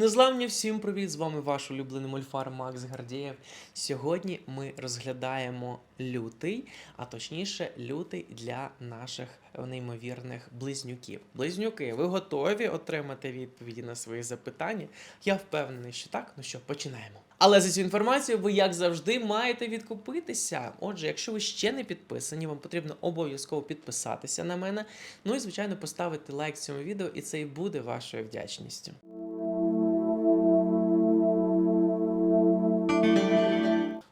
Незламні всім привіт! З вами ваш улюблений мольфар Макс Гардієв. Сьогодні ми розглядаємо лютий, а точніше, лютий для наших неймовірних близнюків. Близнюки, ви готові отримати відповіді на свої запитання? Я впевнений, що так. Ну що, починаємо. Але за цю інформацію ви, як завжди, маєте відкупитися. Отже, якщо ви ще не підписані, вам потрібно обов'язково підписатися на мене. Ну і звичайно поставити лайк цьому відео, і це і буде вашою вдячністю.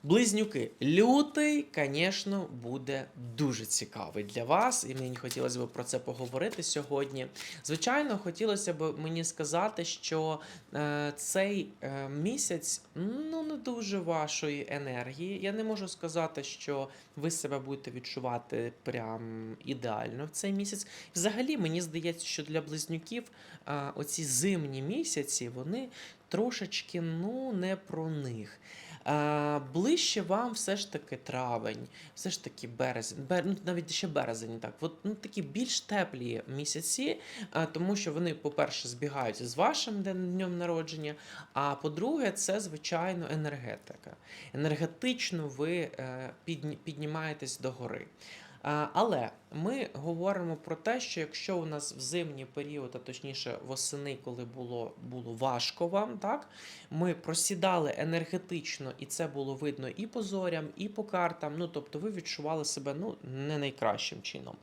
Близнюки, лютий, звісно, буде дуже цікавий для вас, і мені хотілося б про це поговорити сьогодні. Звичайно, хотілося б мені сказати, що е, цей е, місяць ну не дуже вашої енергії. Я не можу сказати, що ви себе будете відчувати прям ідеально в цей місяць. Взагалі, мені здається, що для близнюків е, оці зимні місяці вони трошечки ну не про них. Е, ближче вам все ж таки травень, все ж таки березень, бер, ну, навіть ще березень, так. От, ну, такі більш теплі місяці, е, тому що вони, по-перше, збігаються з вашим днем народження. А по-друге, це, звичайно, енергетика. Енергетично ви е, піднімаєтесь до гори. Але ми говоримо про те, що якщо у нас в зимній період, а точніше восени, коли було, було важко вам, так ми просідали енергетично, і це було видно і по зорям, і по картам. Ну тобто, ви відчували себе ну не найкращим чином.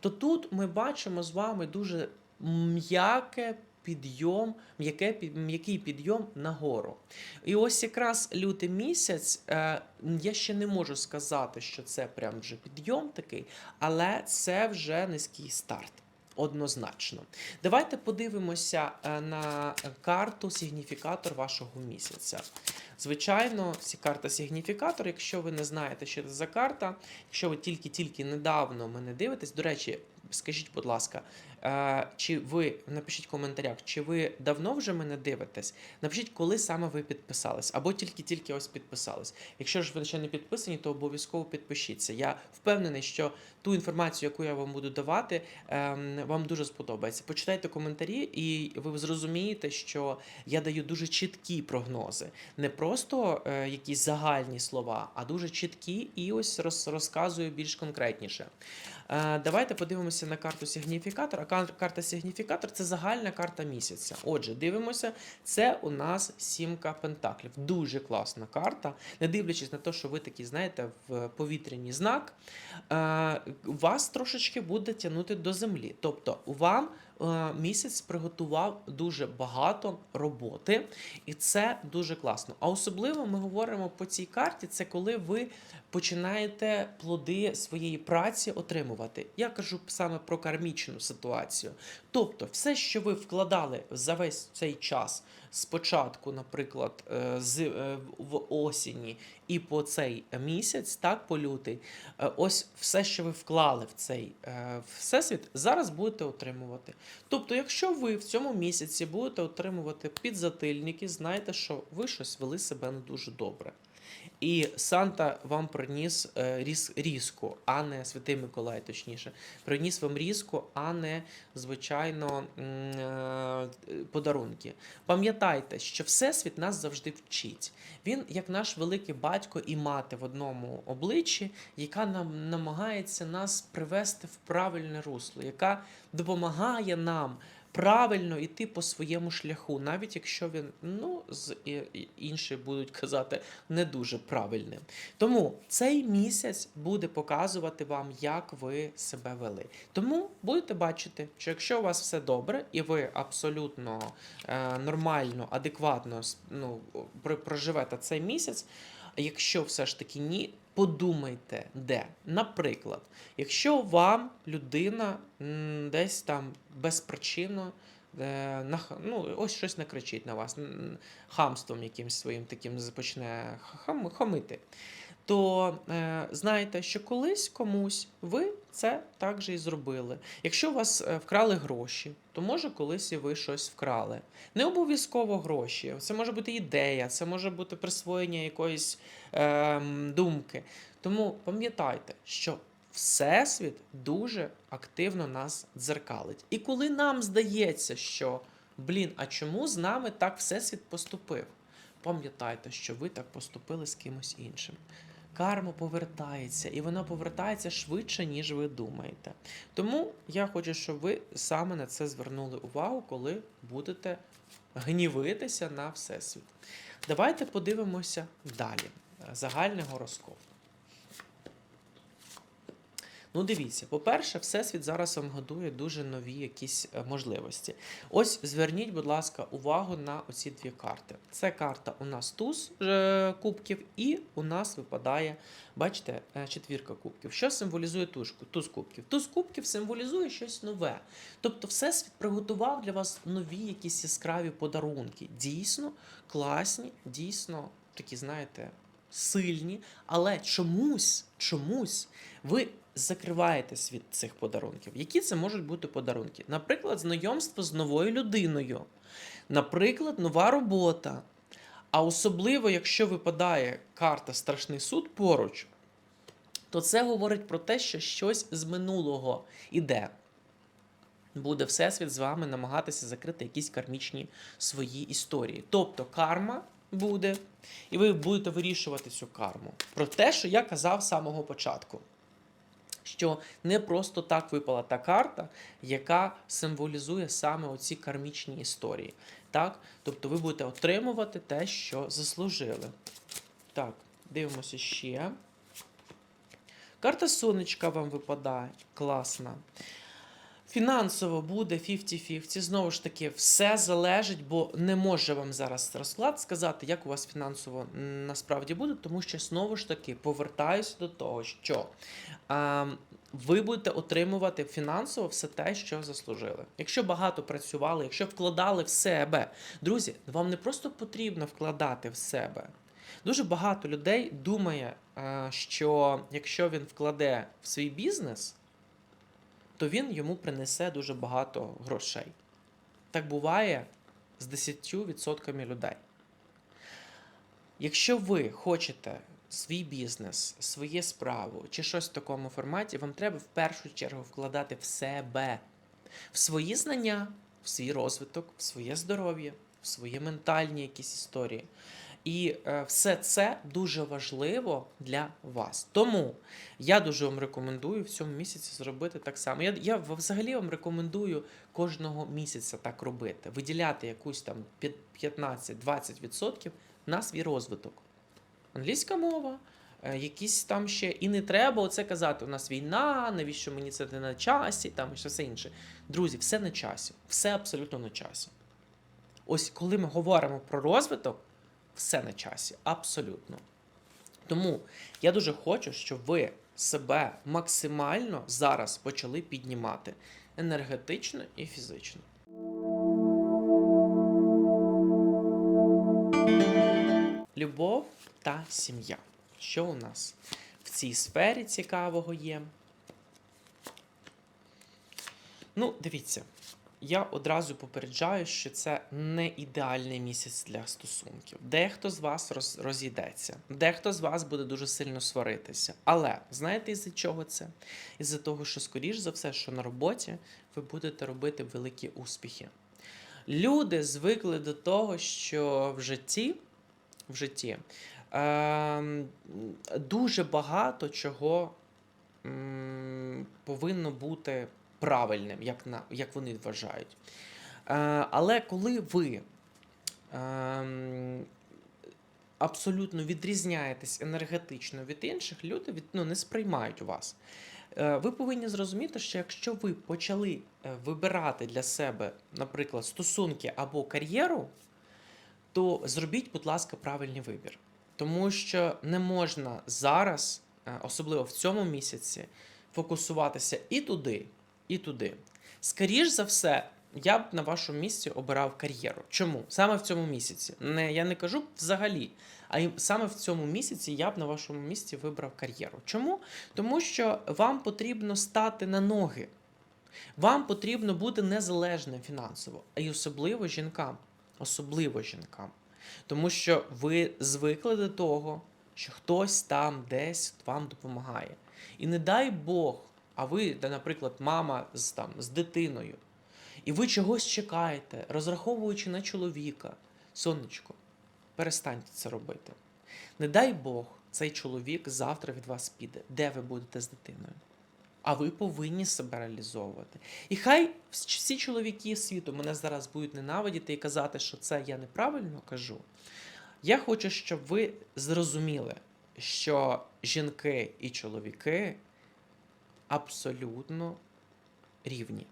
То тут ми бачимо з вами дуже м'яке. Підйом, м'яке м'який підйом нагору. І ось якраз лютий місяць, е, я ще не можу сказати, що це прям вже підйом такий, але це вже низький старт. Однозначно. Давайте подивимося е, на карту сигніфікатор вашого місяця. Звичайно, карта сигніфікатор. Якщо ви не знаєте, що це за карта, якщо ви тільки-тільки недавно мене дивитесь, до речі, скажіть, будь ласка, чи ви напишіть в коментарях, чи ви давно вже мене дивитесь? Напишіть, коли саме ви підписались, або тільки-тільки ось підписались. Якщо ж ви ще не підписані, то обов'язково підпишіться. Я впевнений, що ту інформацію, яку я вам буду давати, ем, вам дуже сподобається. Почитайте коментарі, і ви зрозумієте, що я даю дуже чіткі прогнози, не просто е, якісь загальні слова, а дуже чіткі, і ось роз, розказую більш конкретніше. Е, Давайте подивимося на карту сигніфікатора. Карта сигніфікатор це загальна карта місяця. Отже, дивимося, це у нас сімка пентаклів. Дуже класна карта. Не дивлячись на те, що ви такий, знаєте, в повітряній знак, е, вас трошечки буде тягнути до землі. Тобто, вам місяць приготував дуже багато роботи, і це дуже класно. А особливо ми говоримо по цій карті, це коли ви починаєте плоди своєї праці отримувати. Я кажу саме про кармічну ситуацію. Тобто, все, що ви вкладали за весь цей час, спочатку, наприклад, е, з е, в осені і по цей місяць, так, по лютий, е, ось все, що ви вклали в цей всесвіт, зараз будете отримувати. Тобто, якщо ви в цьому місяці будете отримувати підзатильники, знайте, що ви щось вели себе не дуже добре. І Санта вам приніс е, різ, різку, а не Святий Миколай, точніше. Приніс вам різку, а не, звичайно, е, подарунки. Пам'ятайте, що Всесвіт нас завжди вчить. Він, як наш великий батько і мати в одному обличчі, яка нам намагається нас привести в правильне русло, яка допомагає нам правильно йти по своєму шляху, навіть якщо він, ну, з інші будуть казати, не дуже правильним. Тому цей місяць буде показувати вам, як ви себе вели. Тому будете бачити, що якщо у вас все добре, і ви абсолютно е, нормально, адекватно ну, проживете цей місяць. Якщо все ж таки ні, подумайте, де. Наприклад, якщо вам людина десь там безпричинно е, ну, ось щось накричить на вас, хамством якимсь своїм таким почне хам, хамити, то е, знаєте, що колись комусь ви це так же і зробили. Якщо у вас е, вкрали гроші, то може колись і ви щось вкрали. Не обов'язково гроші. Це може бути ідея, це може бути присвоєння якоїсь ем, думки. Тому пам'ятайте, що Всесвіт дуже активно нас дзеркалить. І коли нам здається, що блін, а чому з нами так Всесвіт поступив? Пам'ятайте, що ви так поступили з кимось іншим. Карма повертається, і вона повертається швидше, ніж ви думаєте. Тому я хочу, щоб ви саме на це звернули увагу, коли будете гнівитися на Всесвіт. Давайте подивимося далі. Загальний гороскоп. Ну, дивіться, по-перше, Всесвіт зараз вам годує дуже нові якісь е, можливості. Ось зверніть, будь ласка, увагу на оці дві карти. Це карта у нас туз е, кубків, і у нас випадає, бачите, е, четвірка кубків. Що символізує тушку? Туз кубків? Туз кубків символізує щось нове. Тобто, Всесвіт приготував для вас нові якісь яскраві подарунки. Дійсно класні, дійсно такі, знаєте, сильні, але чомусь, чомусь ви закриваєтесь від цих подарунків. Які це можуть бути подарунки? Наприклад, знайомство з новою людиною, наприклад, нова робота. А особливо, якщо випадає карта Страшний суд поруч, то це говорить про те, що щось з минулого іде. Буде Всесвіт з вами намагатися закрити якісь кармічні свої історії. Тобто карма буде, і ви будете вирішувати цю карму. Про те, що я казав з самого початку. Що не просто так випала та карта, яка символізує саме оці кармічні історії. Так? Тобто ви будете отримувати те, що заслужили. Так, дивимося ще. Карта сонечка вам випадає. Класна. Фінансово буде 50-50. Знову ж таки, все залежить, бо не може вам зараз розклад сказати, як у вас фінансово насправді буде, тому що знову ж таки повертаюся до того, що а, ви будете отримувати фінансово все те, що заслужили. Якщо багато працювали, якщо вкладали в себе, друзі, вам не просто потрібно вкладати в себе. Дуже багато людей думає, що якщо він вкладе в свій бізнес то він йому принесе дуже багато грошей. Так буває з 10% людей. Якщо ви хочете свій бізнес, своє справу чи щось в такому форматі, вам треба в першу чергу вкладати в себе, в свої знання, в свій розвиток, в своє здоров'я, в свої ментальні якісь історії. І е, все це дуже важливо для вас. Тому я дуже вам рекомендую в цьому місяці зробити так само. Я, я взагалі вам рекомендую кожного місяця так робити, виділяти якусь там 15-20% на свій розвиток. Англійська мова, е, якісь там ще. І не треба оце казати: у нас війна, навіщо мені це не на часі, там і що все інше. Друзі, все на часі, все абсолютно на часі. Ось коли ми говоримо про розвиток все на часі, абсолютно. Тому я дуже хочу, щоб ви себе максимально зараз почали піднімати енергетично і фізично. Любов та сім'я. Що у нас в цій сфері цікавого є? Ну, дивіться, я одразу попереджаю, що це не ідеальний місяць для стосунків. Дехто з вас роз, розійдеться, дехто з вас буде дуже сильно сваритися. Але знаєте, із-за чого це? Із-за того, що, скоріш за все, що на роботі ви будете робити великі успіхи. Люди звикли до того, що в житті, в житті е, дуже багато чого м, повинно бути правильним, як, на, як вони вважають. Е, але коли ви е, абсолютно відрізняєтесь енергетично від інших, люди від, ну, не сприймають вас. Е, ви повинні зрозуміти, що якщо ви почали е, вибирати для себе, наприклад, стосунки або кар'єру, то зробіть, будь ласка, правильний вибір. Тому що не можна зараз, е, особливо в цьому місяці, фокусуватися і туди, і туди. Скоріш за все, я б на вашому місці обирав кар'єру. Чому? Саме в цьому місяці. Не, я не кажу взагалі, а саме в цьому місяці я б на вашому місці вибрав кар'єру. Чому? Тому що вам потрібно стати на ноги. Вам потрібно бути незалежним фінансово, а й особливо жінкам. Особливо жінкам. Тому що ви звикли до того, що хтось там десь вам допомагає. І не дай Бог, а ви, де, наприклад, мама з, там, з дитиною, і ви чогось чекаєте, розраховуючи на чоловіка, сонечко, перестаньте це робити. Не дай Бог, цей чоловік завтра від вас піде. Де ви будете з дитиною? А ви повинні себе реалізовувати. І хай всі чоловіки світу мене зараз будуть ненавидіти і казати, що це я неправильно кажу. Я хочу, щоб ви зрозуміли, що жінки і чоловіки абсолютно рівні.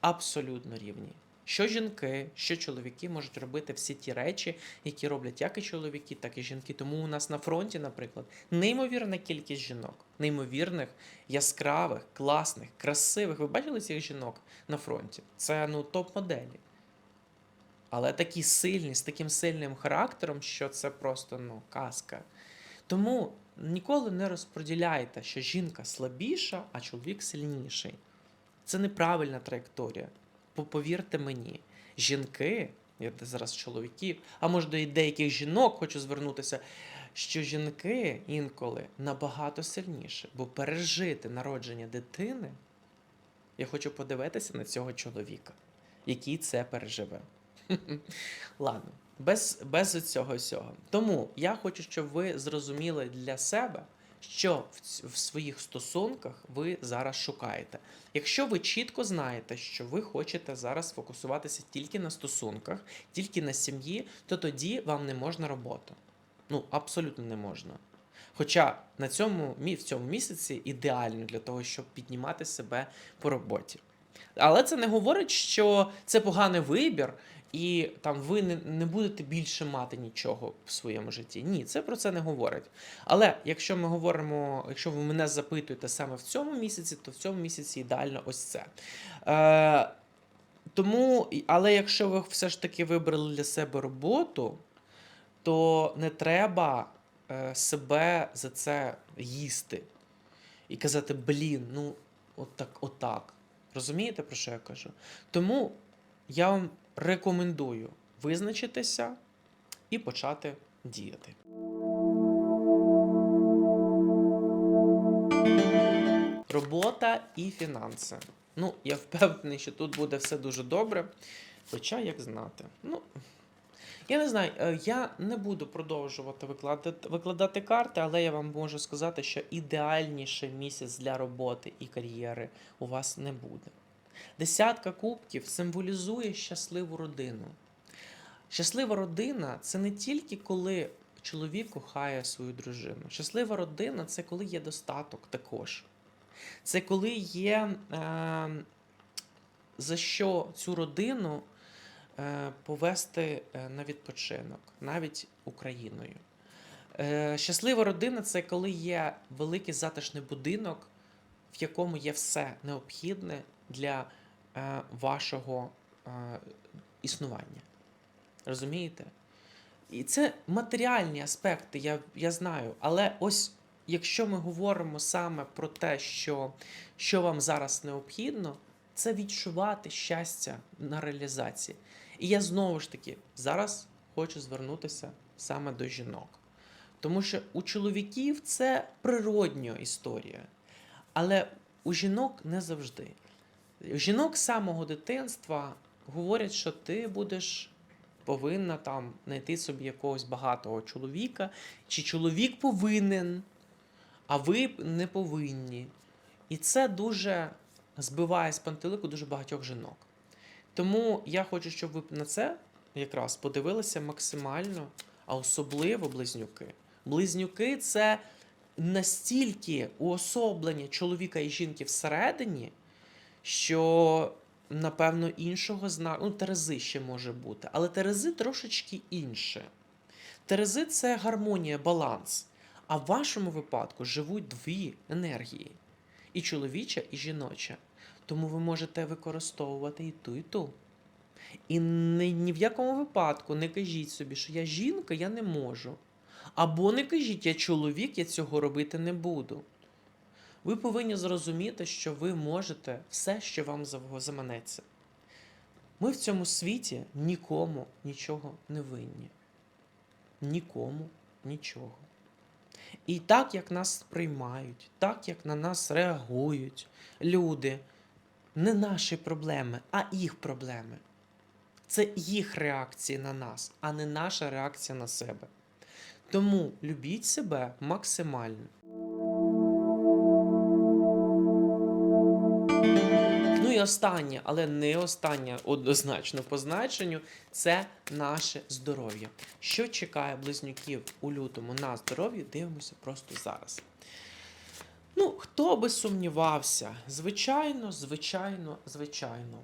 Абсолютно рівні. Що жінки, що чоловіки можуть робити всі ті речі, які роблять як і чоловіки, так і жінки. Тому у нас на фронті, наприклад, неймовірна кількість жінок, неймовірних, яскравих, класних, красивих. Ви бачили цих жінок на фронті? Це ну топ-моделі. Але такі сильні, з таким сильним характером, що це просто ну, казка. Тому ніколи не розподіляйте, що жінка слабіша, а чоловік сильніший. Це неправильна траєкторія. По- Повірте мені, жінки, я зараз чоловіків, а може і деяких жінок хочу звернутися, що жінки інколи набагато сильніші, бо пережити народження дитини, я хочу подивитися на цього чоловіка, який це переживе. Ладно, без, без цього всього. Тому я хочу, щоб ви зрозуміли для себе, що в, в своїх стосунках ви зараз шукаєте. Якщо ви чітко знаєте, що ви хочете зараз фокусуватися тільки на стосунках, тільки на сім'ї, то тоді вам не можна роботу. Ну, абсолютно не можна. Хоча на цьому, в цьому місяці ідеально для того, щоб піднімати себе по роботі. Але це не говорить, що це поганий вибір, і там ви не, не будете більше мати нічого в своєму житті. Ні, це про це не говорить. Але якщо ми говоримо, якщо ви мене запитуєте саме в цьому місяці, то в цьому місяці ідеально ось це. Е, тому, але якщо ви все ж таки вибрали для себе роботу, то не треба е, себе за це їсти і казати, блін, ну отак, отак. Розумієте, про що я кажу? Тому я вам рекомендую визначитися і почати діяти. Робота і фінанси. Ну, я впевнений, що тут буде все дуже добре. Хоча як знати. Ну, я не знаю, е, я не буду продовжувати викладати, викладати карти, але я вам можу сказати, що ідеальніший місяць для роботи і кар'єри у вас не буде. Десятка кубків символізує щасливу родину. Щаслива родина це не тільки коли чоловік кохає свою дружину. Щаслива родина це коли є достаток також. Це коли є е, за що цю родину е, повести е, на відпочинок, навіть Україною. Е, щаслива родина це коли є великий затишний будинок, в якому є все необхідне для е, вашого е, існування. Розумієте? І це матеріальні аспекти, я, я знаю. Але ось якщо ми говоримо саме про те, що, що вам зараз необхідно, це відчувати щастя на реалізації. І я знову ж таки зараз хочу звернутися саме до жінок. Тому що у чоловіків це природня історія, але у жінок не завжди. Жінок з самого дитинства говорять, що ти будеш повинна там знайти собі якогось багатого чоловіка, чи чоловік повинен, а ви не повинні. І це дуже збиває з пантелику дуже багатьох жінок. Тому я хочу, щоб ви на це якраз подивилися максимально, а особливо близнюки. Близнюки це настільки уособлення чоловіка і жінки всередині, що, напевно, іншого зна... Ну, Терези ще може бути, але Терези трошечки інше. Терези це гармонія, баланс. А в вашому випадку живуть дві енергії: і чоловіча, і жіноча. Тому ви можете використовувати і ту, і ту. І ні, ні в якому випадку не кажіть собі, що я жінка, я не можу. Або не кажіть, я чоловік, я цього робити не буду. Ви повинні зрозуміти, що ви можете все, що вам заманеться. Ми в цьому світі нікому нічого не винні. Нікому нічого. І так, як нас приймають, так, як на нас реагують люди, не наші проблеми, а їх проблеми. Це їх реакції на нас, а не наша реакція на себе. Тому любіть себе максимально. Останнє, але не останнє однозначно по значенню, це наше здоров'я. Що чекає близнюків у лютому на здоров'я, дивимося просто зараз. Ну, хто би сумнівався, звичайно, звичайно, звичайно.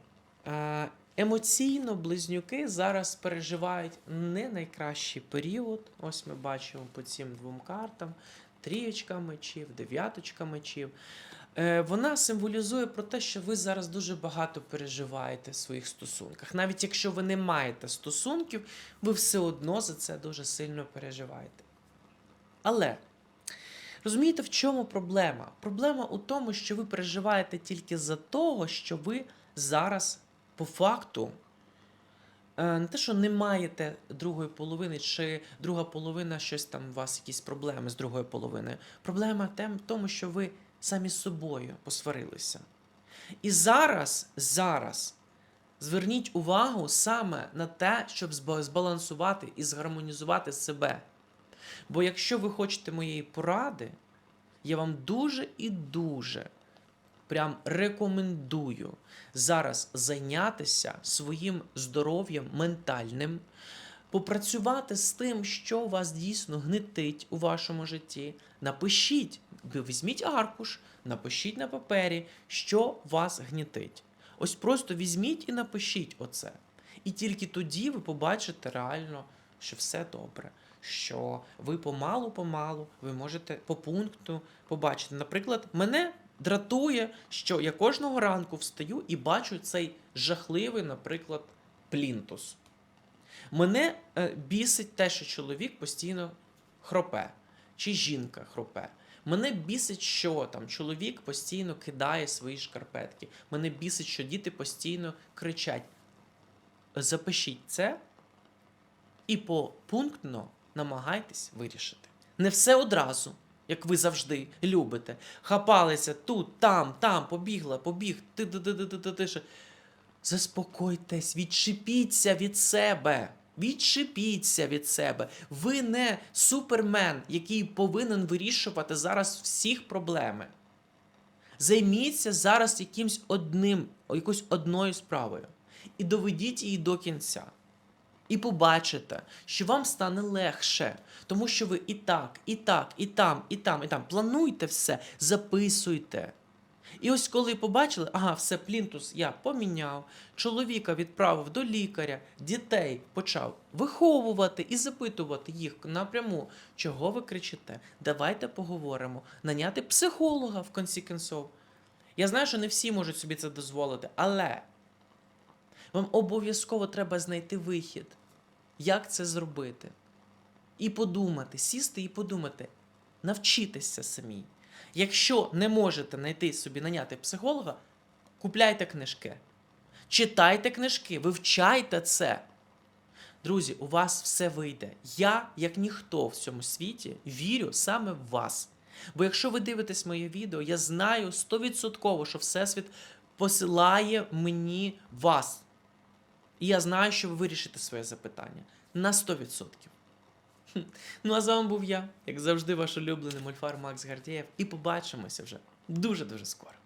Е, емоційно близнюки зараз переживають не найкращий період. Ось ми бачимо по цим двом картам: трієчка мечів, дев'яточка мечів. Е, вона символізує про те, що ви зараз дуже багато переживаєте в своїх стосунках. Навіть якщо ви не маєте стосунків, ви все одно за це дуже сильно переживаєте. Але розумієте, в чому проблема? Проблема у тому, що ви переживаєте тільки за того, що ви зараз по факту. е, Не те, що не маєте другої половини, чи друга половина щось там у вас якісь проблеми з другою половиною. Проблема в тому, що ви самі з собою посварилися. І зараз, зараз зверніть увагу саме на те, щоб збалансувати і згармонізувати себе. Бо якщо ви хочете моєї поради, я вам дуже і дуже прям рекомендую зараз зайнятися своїм здоров'ям ментальним, попрацювати з тим, що вас дійсно гнетить у вашому житті. Напишіть, ви візьміть аркуш, напишіть на папері, що вас гнітить. Ось просто візьміть і напишіть оце. І тільки тоді ви побачите реально, що все добре. Що ви помалу-помалу ви можете по пункту побачити. Наприклад, мене дратує, що я кожного ранку встаю і бачу цей жахливий, наприклад, плінтус. Мене е, бісить те, що чоловік постійно хропе, чи жінка хропе. Мене бісить, що там чоловік постійно кидає свої шкарпетки. Мене бісить, що діти постійно кричать. Запишіть це і попунктно намагайтесь вирішити. Не все одразу, як ви завжди любите. Хапалися тут, там, там, побігла, побіг, ти ти ти ти ти ти. Заспокойтесь, відчепіться від себе. Відчепіться від себе. Ви не супермен, який повинен вирішувати зараз всіх проблеми. Займіться зараз якимсь одним, якоюсь одною справою. І доведіть її до кінця. І побачите, що вам стане легше, тому що ви і так, і так, і там, і там, і там. Плануйте все, записуйте. І ось коли побачили, ага, все, плінтус я поміняв, чоловіка відправив до лікаря, дітей почав виховувати і запитувати їх напряму, чого ви кричите. Давайте поговоримо. Наняти психолога в кінці кінцов. Я знаю, що не всі можуть собі це дозволити, але вам обов'язково треба знайти вихід, як це зробити. І подумати, сісти і подумати, навчитися самі. Якщо не можете знайти собі наняти психолога, купляйте книжки. Читайте книжки, вивчайте це. Друзі, у вас все вийде. Я, як ніхто в цьому світі, вірю саме в вас. Бо якщо ви дивитесь моє відео, я знаю 100%, що Всесвіт посилає мені вас. І я знаю, що ви вирішите своє запитання на 100%. Ну а з вами був я, як завжди, ваш улюблений мульфар Макс Гардієв. І побачимося вже дуже-дуже скоро.